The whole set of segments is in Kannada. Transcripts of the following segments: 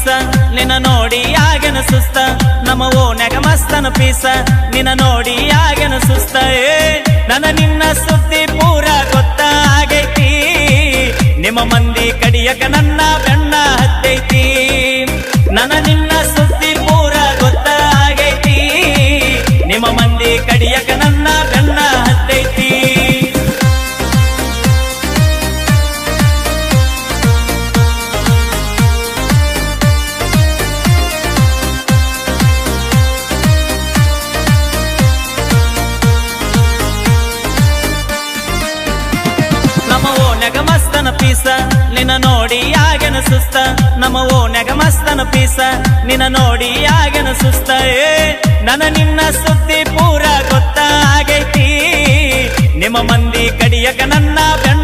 ಮಸ್ತ, ನಿನ್ನ ನೋಡಿ ಆಗೇನ ಸುಸ್ತ? ನಮ್ಮ ಓನ್ಯಾಗ ಮಸ್ತನ ಪೀಸ, ನಿನ್ನ ನೋಡಿ ಆಗೇನ ಸುಸ್ತ? ಏ, ನನ್ನ ನಿನ್ನ ಸುದ್ದಿ ಪೂರ ಗೊತ್ತಾಗೈತಿ. ನಿಮ್ಮ ಮಂದಿ ಕಡಿಯಕನ ಸುಸ್ತ, ನಮ್ಮ ಓನ್ಯಾಗ ಮಸ್ತನ ಪೀಸ. ನಿನ್ನ ನೋಡಿ ಆಗನ ಸುಸ್ತ, ಏ ನನ ನಿನ್ನ ಸುದ್ದಿ ಪೂರ ಗೊತ್ತಾಗೈತಿ. ನಿಮ್ಮ ಮಂದಿ ಕಡಿಯಕ ನನ್ನ ಬೆಣ್ಣ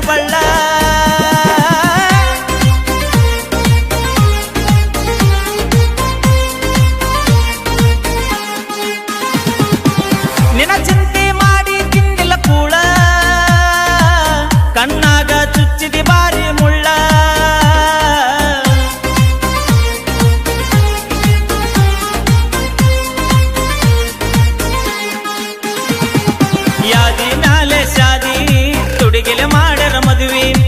ಬಣ್ಣ We.